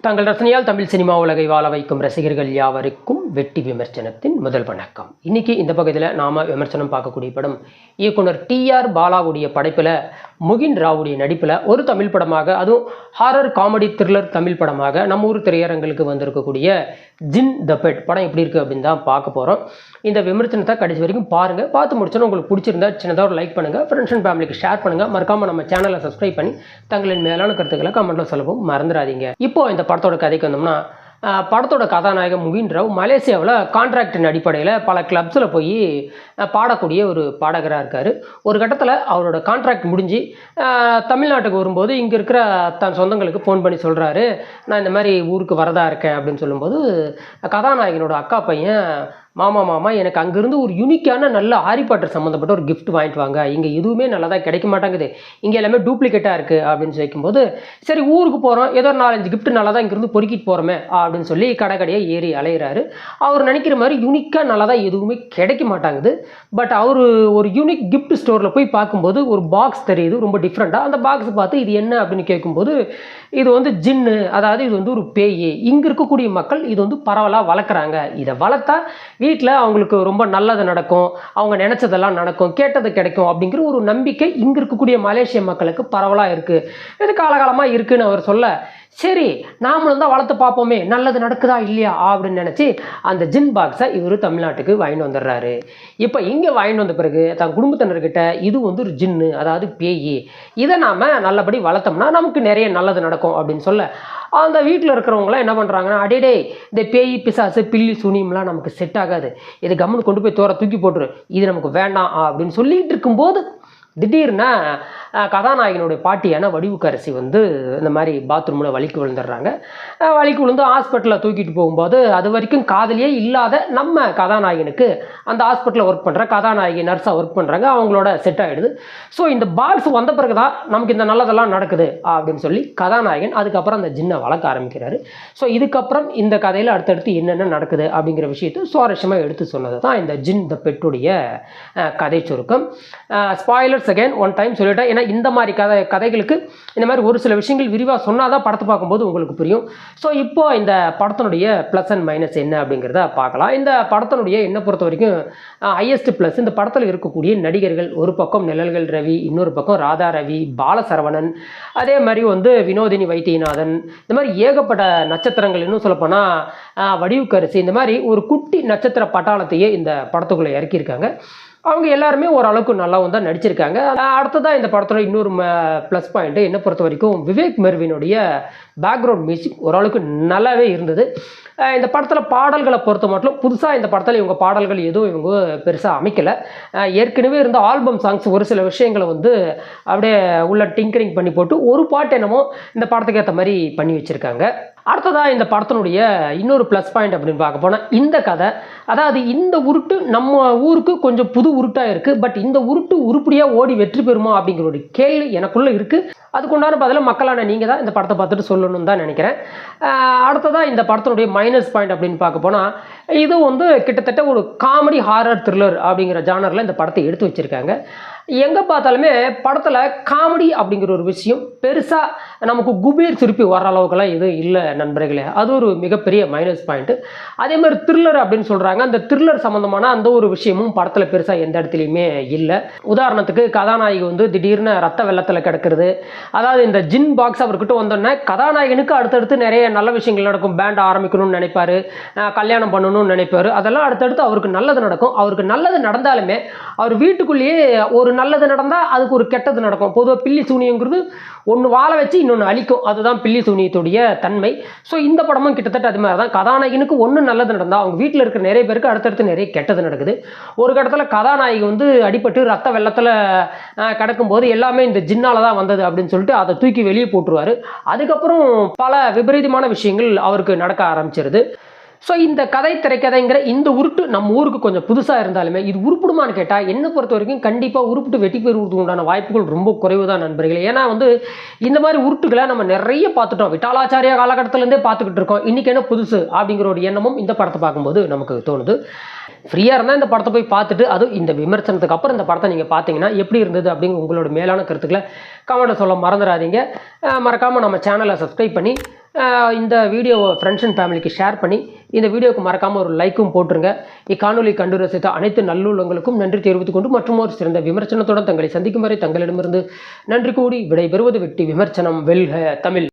தங்கள் ரசனையால் தமிழ் சினிமா உலகை வாழ வைக்கும் ரசிகர்கள் யாவருக்கும் வெட்டி விமர்சனத்தின் முதல் வணக்கம். இன்னைக்கு இந்த பகுதியில் நாம விமர்சனம் பார்க்கக்கூடிய படம் இயக்குனர் டிஆர் பாலாவுடைய படைப்பில் முகின் ராவுடைய நடிப்பில் ஒரு தமிழ் படமாக அதுவும் ஹாரர் காமெடி த்ரில்லர் தமிழ் படமாக நம்ம ஊர் திரையரங்களுக்கு வந்திருக்கக்கூடிய ஜின் த பெட் படம் எப்படி இருக்குது அப்படின்னு தான் பார்க்க போகிறோம் இந்த விமர்சனத்தை கடைசி வரைக்கும் பாருங்கள் பார்த்து முடிச்சோன்னா உங்களுக்கு பிடிச்சிருந்தா சின்னதாக ஒரு லைக் பண்ணுங்கள் ஃப்ரெண்ட்ஸ் அண்ட் ஃபேமிலிக்கு ஷேர் பண்ணுங்கள் மறக்காமல் நம்ம சேனலை சப்ஸ்கிரைப் பண்ணி தங்களின் மேலான கருத்துக்களை கமெண்ட்டில் சொல்லவும் மறந்துடாதீங்க. இப்போ இந்த படத்தோட கதைக்கு வந்தோம்னா படத்தோட கதாநாயகன் முகின் ராவ் மலேசியாவில் கான்ட்ராக்டின் அடிப்படையில் பல கிளப்ஸில் போய் பாடக்கூடிய ஒரு பாடகராக இருக்கார். ஒரு கட்டத்தில் அவரோட கான்ட்ராக்ட் முடிஞ்சு தமிழ்நாட்டுக்கு வரும்போது இங்கே இருக்கிற தன் சொந்தங்களுக்கு ஃபோன் பண்ணி சொல்கிறாரு நான் இந்த மாதிரி ஊருக்கு வரதா இருக்கேன் அப்படின்னு சொல்லும்போது கதாநாயகனோட அக்கா பையன் மாமா மாமா எனக்கு அங்கேருந்து ஒரு யூனிக்கான நல்ல ஹாரி பாட்டர் சம்மந்தப்பட்ட ஒரு கிஃப்ட் வாங்கிட்டு வாங்க. இங்கே எதுவுமே நல்லதாக கிடைக்க மாட்டேங்குது. இங்கே எல்லாமே டூப்ளிகேட்டாக இருக்குது அப்படின்னு சொல்லிக்கும்போது சரி ஊருக்கு போகிறோம் ஏதோ ஒரு நாலஞ்சு கிஃப்ட் நல்லா தான் இங்கேருந்து பொறுக்கிட்டு போகிறோமே அப்படின்னு சொல்லி கடை கடையாக ஏறி அலையிறாரு. அவர் நினைக்கிற மாதிரி யூனிக்காக நல்லதாக எதுவுமே கிடைக்க மாட்டாங்குது. பட் அவர் ஒரு யூனிக் கிஃப்ட் ஸ்டோரில் போய் பார்க்கும்போது ஒரு பாக்ஸ் தெரியுது ரொம்ப டிஃப்ரெண்ட்டாக அந்த பாக்ஸ் பார்த்து இது என்ன? அப்படின்னு கேட்கும்போது இது வந்து ஜின்னு அதாவது இது வந்து ஒரு பேய். இங்கே இருக்கக்கூடிய மக்கள் இது வந்து பரவலாக வளர்க்குறாங்க. இதை வளர்த்தா வீட்டில் அவங்களுக்கு ரொம்ப நல்லது நடக்கும். அவங்க நினச்சதெல்லாம் நடக்கும். கேட்டது கிடைக்கும் அப்படிங்கிற ஒரு நம்பிக்கை இங்கே இருக்கக்கூடிய மலேசிய மக்களுக்கு பரவலாக இருக்குது இது காலகாலமாக இருக்குன்னு அவர் சொல்ல சரி நாமளும் தான் வளர்த்து பார்ப்போமே. நல்லது நடக்குதா இல்லையா? அப்படின்னு நினச்சி அந்த ஜின் பாக்ஸை இவர் தமிழ்நாட்டுக்கு வாங்கிட்டு வந்துடுறாரு. இப்போ இங்கே வாங்கிட்டு வந்த பிறகு தன் குடும்பத்தினர்கிட்ட இது வந்து ஒரு ஜின்னு அதாவது பேய். இதை நாம் நல்லபடி வளர்த்தோம்னா நமக்கு நிறைய நல்லது நடக்கும் அப்படின்னு சொல்ல அந்த வீட்டில் இருக்கிறவங்களாம் என்ன பண்ணுறாங்கன்னா அடேடே இந்த பேய் பிசாசு பில்லி சுனியம்லாம் நமக்கு செட் ஆகாது. இது கம்முன்னு கொண்டு போய் தோற தூக்கி போட்டுரு. இது நமக்கு வேண்டாம் அப்படின்னு சொல்லிகிட்டு இருக்கும்போது திடீர்னு கதாநாயகனுடைய பாட்டியான வடிவுக்கரசி வந்து இந்த மாதிரி பாத்ரூமில் வலிக்கு விழுந்துடுறாங்க. வலிக்கு விழுந்து ஹாஸ்பிட்டலில் தூக்கிட்டு போகும்போது அது வரைக்கும் காதலியே இல்லாத நம்ம கதாநாயகனுக்கு அந்த ஹாஸ்பிட்டலில் ஒர்க் பண்ணுற கதாநாயகி நர்ஸாக ஒர்க் பண்ணுறாங்க அவங்களோட செட் ஆகிடுது ஸோ இந்த பால்ஸ் வந்த பிறகு தான் நமக்கு இந்த நல்லதெல்லாம் நடக்குது அப்படின்னு சொல்லி கதாநாயகன் அதுக்கப்புறம் அந்த ஜின்னை வளர்க்க ஆரம்பிக்கிறாரு. ஸோ இதுக்கப்புறம் இந்த கதையில் அடுத்தடுத்து என்னென்ன நடக்குது அப்படிங்கிற விஷயத்தை சுவாரஸ்யமாக எடுத்து சொன்னது தான் இந்த ஜின் த பெட்டுடைய கதை சுருக்கம். ஸ்பாய்லர்ஸ் அகைன் ஒன் டைம் சொல்லிட்டேன். ஏன்னா இந்த மாதிரி கதை கதைகளுக்கு இந்த மாதிரி ஒரு சில விஷயங்கள் விரிவாக சொன்னால் தான் படத்தை பார்க்கும்போது உங்களுக்கு புரியும். ஸோ இப்போ இந்த படத்தினுடைய ப்ளஸ் அண்ட் மைனஸ் என்ன அப்படிங்கிறத பார்க்கலாம். இந்த படத்தினுடைய என்ன பொறுத்த வரைக்கும் ஹையஸ்ட் ப்ளஸ் இந்த படத்தில் இருக்கக்கூடிய நடிகர்கள் ஒரு பக்கம் நிழல்கள் ரவி இன்னொரு பக்கம் ராதா ரவி பாலசரவணன் அதே மாதிரி வந்து வினோதினி வைத்தியநாதன் இந்த மாதிரி ஏகப்பட்ட நட்சத்திரங்கள். இன்னும் சொல்லப்போனால் வடிவுக்கரசி இந்த மாதிரி ஒரு குட்டி நட்சத்திர பட்டாளத்தையே இந்த படத்துக்குள்ளே இறக்கியிருக்காங்க. அவங்க எல்லாருமே ஓரளவுக்கு நல்லாவும் தான் நடிச்சிருக்காங்க. அடுத்ததாக இந்த படத்தோட இன்னொரு ப்ளஸ் பாயிண்ட்டு என்னை பொறுத்த வரைக்கும் விவேக் மெர்வினுடைய பேக்ரவுண்ட் மியூசிக் ஓரளவுக்கு நல்லாவே இருந்தது. இந்த படத்தில் பாடல்களை பொறுத்த மட்டும் புதுசாக இந்த படத்தில் இவங்க பாடல்கள் எதுவும் இவங்க பெருசாக அமைக்கலை. ஏற்கனவே இருந்த ஆல்பம் சாங்ஸ் ஒரு சில விஷயங்களை வந்து அப்படியே உள்ள டிங்கரிங் பண்ணி போட்டு ஒரு பாட்டு என்னமோ இந்த படத்துக்கு ஏற்ற மாதிரி பண்ணி வச்சுருக்காங்க. அடுத்ததாக இந்த படத்தினுடைய இன்னொரு ப்ளஸ் பாயிண்ட் அப்படின்னு பார்க்க போனால் இந்த கதை. அதாவது இந்த உருட்டு நம்ம ஊருக்கு கொஞ்சம் புது உருட்டாக இருக்குது பட் இந்த உருட்டு உருப்படியாக ஓடி வெற்றி பெறுமா அப்படிங்கிற ஒரு கேள்வி எனக்குள்ளே இருக்குது அதுக்குண்டான பதில் மக்களான நீங்கள் தான் இந்த படத்தை பார்த்துட்டு சொல்லணும்னு தான் நினைக்கிறேன். அடுத்ததாக இந்த படத்தினுடைய மைனஸ் பாயிண்ட் அப்படின்னு பார்க்க போனால் இது வந்து கிட்டத்தட்ட ஒரு காமெடி ஹாரர் த்ரில்லர் அப்படிங்கிற ஜானரில் இந்த படத்தை எடுத்து வச்சுருக்காங்க. எங்கே பார்த்தாலுமே படத்தில் காமெடி அப்படிங்கிற ஒரு விஷயம் பெருசாக நமக்கு குபீர் திருப்பி வர அளவுக்குலாம் எதுவும் இல்லை நண்பர்களே. அது ஒரு மிகப்பெரிய மைனஸ் பாயிண்ட்டு அதே மாதிரி த்ரில்லர் அப்படின்னு சொல்கிறாங்க அந்த த்ரில்லர் சம்மந்தமான அந்த ஒரு விஷயமும் படத்தில் பெருசாக எந்த இடத்துலையுமே இல்லை. உதாரணத்துக்கு கதாநாயகி வந்து திடீர்னு ரத்த வெள்ளத்தில் கிடக்கிறது. அதாவது இந்த ஜின் பாக்ஸ் அவர்கிட்ட வந்தோடனே கதாநாயகனுக்கு அடுத்தடுத்து நிறைய நல்ல விஷயங்கள் நடக்கும். பேண்ட் ஆரம்பிக்கணும்னு நினைப்பாரு. கல்யாணம் பண்ணணும்னு நினைப்பார். அதெல்லாம் அடுத்தடுத்து அவருக்கு நல்லது நடக்கும். அவருக்கு நல்லது நடந்தாலுமே அவர் வீட்டுக்குள்ளேயே ஒரு நல்லது நடந்தால் அதுக்கு ஒரு கெட்டது நடக்கும். பொதுவாக பில்லி சூனியங்கிறது ஒன்று வாழ வச்சு இன்னொன்று அழிக்கும். அதுதான் பில்லி சூனியத்துடைய தன்மை. ஸோ இந்த படமும் கிட்டத்தட்ட அது மாதிரி தான். கதாநாயகனுக்கு ஒன்று நல்லது நடந்தால் அவங்க வீட்டில் இருக்கிற நிறைய பேருக்கு அடுத்தடுத்து நிறைய கெட்டது நடக்குது. ஒரு கட்டத்தில் கதாநாயகி வந்து அடிபட்டு ரத்த வெள்ளத்தில் கிடக்கும்போது எல்லாமே இந்த ஜின்னால் தான் வந்தது அப்படின்னு சொல்லிட்டு அதை தூக்கி வெளியே போட்டுருவாரு. அதுக்கப்புறம் பல விபரீதமான விஷயங்கள் அவருக்கு நடக்க ஆரம்பிச்சிருது. ஸோ இந்த கதை திரைக்கதைங்கிற இந்த உருட்டு நம்ம ஊருக்கு கொஞ்சம் புதுசாக இருந்தாலுமே இது உருப்பிடுமான்னு கேட்டால் என்னை பொறுத்த வரைக்கும் கண்டிப்பாக உருப்பிட்டு வெட்டி பெறுவதுக்கு உண்டான வாய்ப்புகள் ரொம்ப குறைவு தான் நண்பர்களே. ஏன்னா வந்து இந்த மாதிரி உருட்டுகளை நம்ம நிறைய பார்த்துட்டோம். விட்டாலாச்சாரிய காலகட்டத்திலேருந்தே பார்த்துக்கிட்டு இருக்கோம். இன்றைக்கி என்ன புதுசு அப்படிங்கிற ஒரு எண்ணமும் இந்த படத்தை பார்க்கும்போது நமக்கு தோணுது. ஃப்ரீயாக இருந்தால் இந்த படத்தை போய் பார்த்துட்டு அதுவும் இந்த விமர்சனத்துக்கு அப்புறம் இந்த படத்தை நீங்கள் பார்த்தீங்கன்னா எப்படி இருந்தது அப்படிங்கிற உங்களோட மேலான கருத்துக்களை கமெண்ட்டை சொல்ல மறந்துடாதீங்க. மறக்காமல் நம்ம சேனலை சப்ஸ்கிரைப் பண்ணி இந்த வீடியோவை ஃப்ரெண்ட்ஸ் அண்ட் ஃபேமிலிக்கு ஷேர் பண்ணி இந்த வீடியோவுக்கு மறக்காமல் ஒரு லைக்கும் போட்டுருங்க. இக்காணொலி கண்டு ரசித்த அனைத்து நல்லுள்ளங்களுக்கும் நன்றி தெரிவித்துக் கொண்டு மற்றும் ஒரு சிறந்த விமர்சனத்துடன் தங்களை சந்திக்கும் வரை தங்களிடமிருந்து நன்றி கூடி விடைபெறுவது வெட்டி விமர்சனம் வெல்க தமிழ்.